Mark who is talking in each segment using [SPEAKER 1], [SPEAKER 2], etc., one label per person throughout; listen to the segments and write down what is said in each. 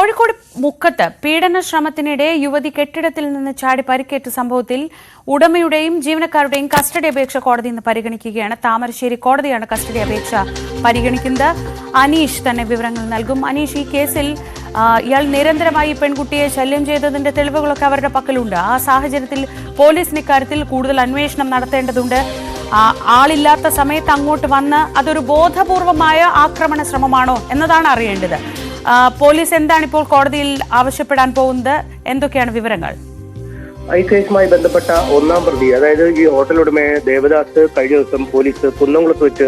[SPEAKER 1] കോഴിക്കോട് മുക്കത്ത് പീഡന ശ്രമത്തിനിടെ യുവതി കെട്ടിടത്തിൽ നിന്ന് ചാടി പരിക്കേറ്റ സംഭവത്തിൽ ഉടമയുടെയും ജീവനക്കാരുടെയും കസ്റ്റഡി അപേക്ഷ കോടതി ഇന്ന് പരിഗണിക്കുകയാണ്. താമരശ്ശേരി കോടതിയാണ് കസ്റ്റഡി അപേക്ഷ പരിഗണിക്കുന്നത്. അനീഷ് തന്നെ വിവരങ്ങൾ നൽകും. അനീഷ് ഈ കേസിൽ ഇയാൾ നിരന്തരമായി പെൺകുട്ടിയെ ശല്യം ചെയ്തതിന്റെ തെളിവുകളൊക്കെ അവരുടെ പക്കലുണ്ട്. ആ സാഹചര്യത്തിൽ പോലീസിന് ഇക്കാര്യത്തിൽ കൂടുതൽ അന്വേഷണം നടത്തേണ്ടതുണ്ട്. ആളില്ലാത്ത സമയത്ത് അങ്ങോട്ട് വന്ന് അതൊരു ബോധപൂർവമായ ആക്രമണ ശ്രമമാണോ എന്നതാണ് അറിയേണ്ടത്. പോലീസ് എന്താണ് ഇപ്പോൾ കോടതിയിൽ ആവശ്യപ്പെടാൻ പോകുന്നത്? എന്തൊക്കെയാണ് വിവരങ്ങൾ?
[SPEAKER 2] ഈ കേസുമായി ബന്ധപ്പെട്ട ഒന്നാം പ്രതി അതായത് ഈ ഹോട്ടൽ ഉടമയെ ദേവദാസ് കഴിഞ്ഞ ദിവസം പോലീസ് കുന്നംകുളത്ത് വെച്ച്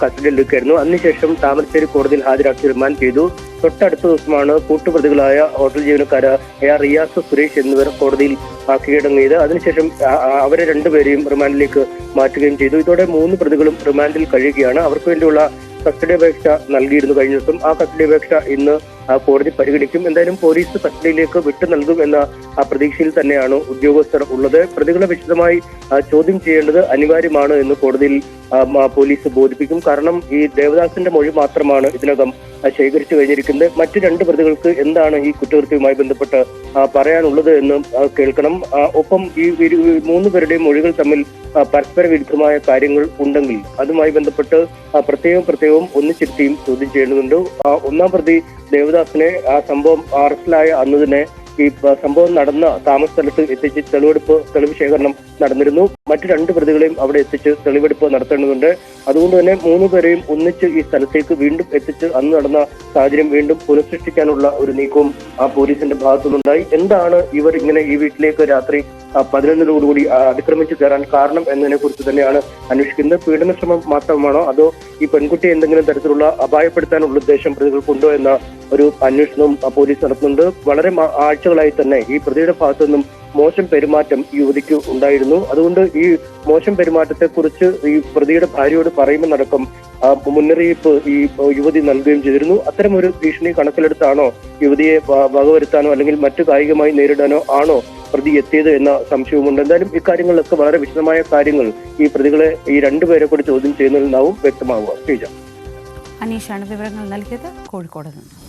[SPEAKER 2] കസ്റ്റഡിയിൽ എടുക്കുകയായിരുന്നു. അതിനുശേഷം താമരശ്ശേരി കോടതിയിൽ ഹാജരാക്കി റിമാൻഡ് ചെയ്തു. തൊട്ടടുത്ത ദിവസമാണ് കൂട്ടുപ്രതികളായ ഹോട്ടൽ ജീവനക്കാര എ ആർ റിയാസ് സുരേഷ് എന്നിവർ കോടതിയിൽ ആ, കീഴടങ്ങിയത് അതിനുശേഷം അവരെ രണ്ടുപേരെയും റിമാൻഡിലേക്ക് മാറ്റുകയും ചെയ്തു. ഇതോടെ മൂന്ന് പ്രതികളും റിമാൻഡിൽ കഴിയുകയാണ്. അവർക്ക് വേണ്ടിയുള്ള കസ്റ്റഡി അപേക്ഷ നൽകിയിരുന്നു കഴിഞ്ഞ ദിവസം. ആ കസ്റ്റഡി അപേക്ഷ ഇന്ന് കോടതി പരിഗണിക്കും. എന്തായാലും പോലീസ് കസ്റ്റഡിയിലേക്ക് വിട്ടു നൽകും എന്ന ആ പ്രതീക്ഷയിൽ തന്നെയാണ് ഉദ്യോഗസ്ഥർ ഉള്ളത്. പ്രതികളെ വിശദമായി ചോദ്യം ചെയ്യേണ്ടത് അനിവാര്യമാണ് എന്ന് കോടതിയിൽ പോലീസ് ബോധിപ്പിക്കും. കാരണം ഈ ദേവദാസിന്റെ മൊഴി മാത്രമാണ് ഇതിനകം ശേഖരിച്ചു കഴിഞ്ഞിരിക്കുന്നത്. മറ്റു രണ്ട് പ്രതികൾക്ക് എന്താണ് ഈ കുറ്റകൃത്യവുമായി ബന്ധപ്പെട്ട് പറയാനുള്ളത് എന്ന് കേൾക്കണം. ഒപ്പം ഈ മൂന്ന് പേരുടെയും മൊഴികൾ തമ്മിൽ പരസ്പര വിരുദ്ധമായ കാര്യങ്ങൾ ഉണ്ടെങ്കിൽ അതുമായി ബന്ധപ്പെട്ട് പ്രത്യേകം പ്രത്യേകം ഒന്നിച്ചിരുത്തിയും ചോദ്യം ചെയ്യേണ്ടതുണ്ട്. ഒന്നാം പ്രതി ദേവദാസിനെ ആ സംഭവം അറസ്റ്റിലായ അന്ന് തന്നെ ഈ സംഭവം നടന്ന താമസ സ്ഥലത്ത് എത്തിച്ച് തെളിവെടുപ്പ് തെളിവ് ശേഖരണം നടന്നിരുന്നു. മറ്റു രണ്ട് പ്രതികളെയും അവിടെ എത്തിച്ച് തെളിവെടുപ്പ് നടത്തേണ്ടതുണ്ട്. അതുകൊണ്ട് തന്നെ മൂന്ന് പേരെയും ഒന്നിച്ച് ഈ സ്ഥലത്തേക്ക് വീണ്ടും എത്തിച്ച് അന്ന് നടന്ന സാഹചര്യം വീണ്ടും പുനഃസൃഷ്ടിക്കാനുള്ള ഒരു നീക്കവും ആ പോലീസിന്റെ ഭാഗത്തുനിന്നുണ്ടായി. എന്താണ് ഇവർ ഇങ്ങനെ ഈ വീട്ടിലേക്ക് രാത്രി പതിനൊന്നിനോടുകൂടി അതിക്രമിച്ചു കയറാൻ കാരണം എന്നതിനെ കുറിച്ച് തന്നെയാണ് അന്വേഷിക്കുന്നത്. പീഡനശ്രമം മാത്രമാണോ അതോ ഈ പെൺകുട്ടിയെ എന്തെങ്കിലും തരത്തിലുള്ള അപായപ്പെടുത്താനുള്ള ഉദ്ദേശം പ്രതികൾക്കുണ്ടോ എന്ന ഒരു അന്വേഷണവും പോലീസ് നടത്തുന്നുണ്ട്. വളരെ ആഴ്ചകളായി തന്നെ ഈ പ്രതിയുടെ ഭാഗത്തു നിന്നും മോശം പെരുമാറ്റം യുവതിക്ക് ഉണ്ടായിരുന്നു. അതുകൊണ്ട് ഈ മോശം പെരുമാറ്റത്തെ കുറിച്ച് ഈ പ്രതിയുടെ ഭാര്യയോട് പറയുമെന്നടക്കം മുന്നറിയിപ്പ് ഈ യുവതി നൽകുകയും ചെയ്തിരുന്നു. അത്തരം ഒരു ഭീഷണി കണക്കിലെടുത്താണോ യുവതിയെ വകവരുത്താനോ അല്ലെങ്കിൽ മറ്റു കായികമായി നേരിടാനോ ആണോ പ്രതി എത്തിയത് എന്ന സംശയവുമുണ്ട്. എന്തായാലും ഇക്കാര്യങ്ങളിലൊക്കെ വളരെ വിശദമായ കാര്യങ്ങൾ ഈ പ്രതികളെ ഈ രണ്ടുപേരെ കൂടി ചോദ്യം ചെയ്യുന്നതിൽ നിന്നാവും വ്യക്തമാവുക. ശ്രീജ.
[SPEAKER 1] അനീഷാണ് വിവരങ്ങൾ നൽകിയത്. കോഴിക്കോട് നിന്ന്.